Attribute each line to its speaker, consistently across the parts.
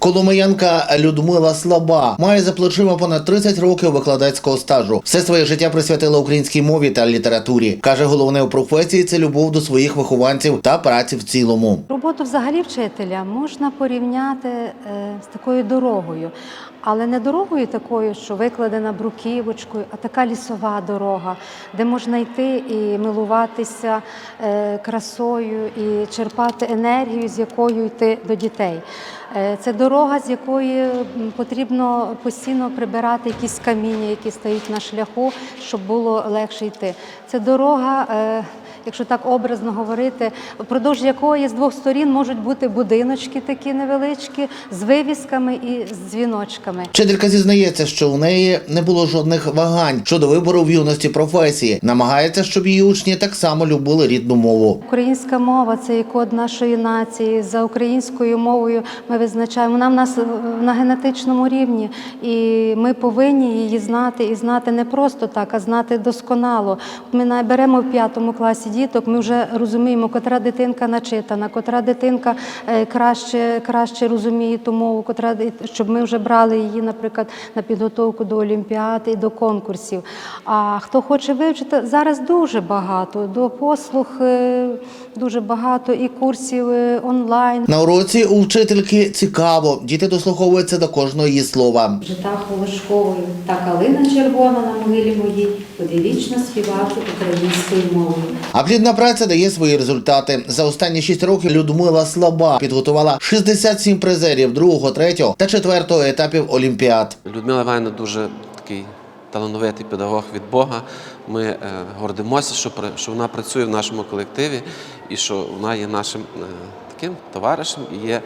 Speaker 1: Коломиянка Людмила Слаба має за плечима понад 30 років викладацького стажу. Все своє життя присвятила українській мові та літературі. каже, головне у професії це любов до своїх вихованців та праці в цілому.
Speaker 2: Роботу взагалі вчителя можна порівняти е, з такою дорогою, але не дорогою такою, що викладена бруківочкою, а така лісова дорога, де можна йти і милуватися е, красою, і черпати енергію, з якою йти до дітей. Е, Це дорога, з якої потрібно постійно прибирати якісь каміння, які стоять на шляху, щоб було легше йти. Це дорога. Якщо так образно говорити, впродовж якої з двох сторін можуть бути будиночки такі невеличкі з вивісками і з дзвіночками.
Speaker 1: Вчителька зізнається, що у неї не було жодних вагань щодо вибору в юності професії. Намагається, щоб її учні так само любили рідну мову.
Speaker 2: Українська мова це є код нашої нації. За українською мовою ми визначаємо. Вона в нас е, на генетичному рівні, і ми повинні її знати і знати не просто так, а знати досконало. Ми беремо в п'ятому класі діток. Ми вже розуміємо, котра дитинка начитана, котра дитинка е, краще, краще розуміє ту мову, котра щоб ми вже брали її, наприклад, на підготовку до олімпіад і до конкурсів. А хто хоче вивчити зараз дуже багато до послуг, е, дуже багато і курсів е, онлайн.
Speaker 1: На уроці у вчительки цікаво. Діти дослуховуються до кожного її слова.
Speaker 2: Жита Холошковою та калина червона на могилі моїй буде вічно співати українською мовою.
Speaker 1: А плідна праця дає свої результати. За останні шість років Людмила Слаба підготувала 67 призерів другого, третього та четвертого етапів олімпіад.
Speaker 3: Людмила Іванівна дуже такий талановитий педагог від Бога. Ми е, гордимося, що, що вона працює в нашому колективі і що вона є нашим е, таким товаришем і є е,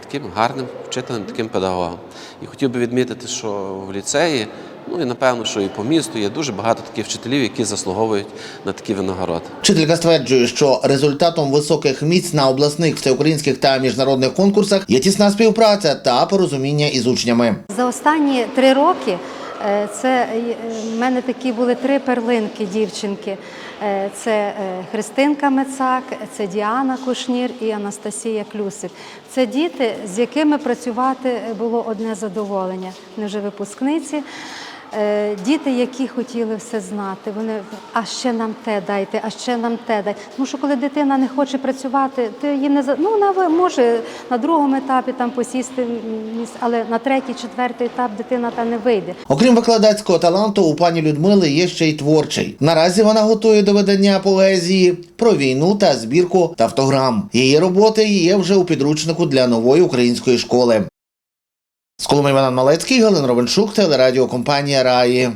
Speaker 3: таким гарним вчителем, таким педагогом. І хотів би відмітити, що в ліцеї, ну і напевно, що і по місту є дуже багато таких вчителів, які заслуговують на такі винагороди.
Speaker 1: Вчителька стверджує, що результатом високих місць на обласних, всеукраїнських та міжнародних конкурсах є тісна співпраця та порозуміння із учнями.
Speaker 2: За останні три роки е, це е, в мене такі були три перлинки дівчинки. Е, Це Христинка Мецак, це Діана Кушнір і Анастасія Клюсик. Це діти, з якими працювати було одне задоволення. Вони вже випускниці. Е, Діти, які хотіли все знати, вони а ще нам те дайте, а ще нам те дайте. Тому що коли дитина не хоче працювати, ти її не ну вона може на другому етапі там посісти але на третій, четвертий етап дитина та не вийде.
Speaker 1: Окрім викладацького таланту, у пані Людмили є ще й творчий. Наразі вона готує до видання поезії про війну та збірку тавтограм. Її роботи є вже у підручнику для нової української школи. З Коломи Іван Малецький, Галин Ровенчук, телерадіокомпанія Раї.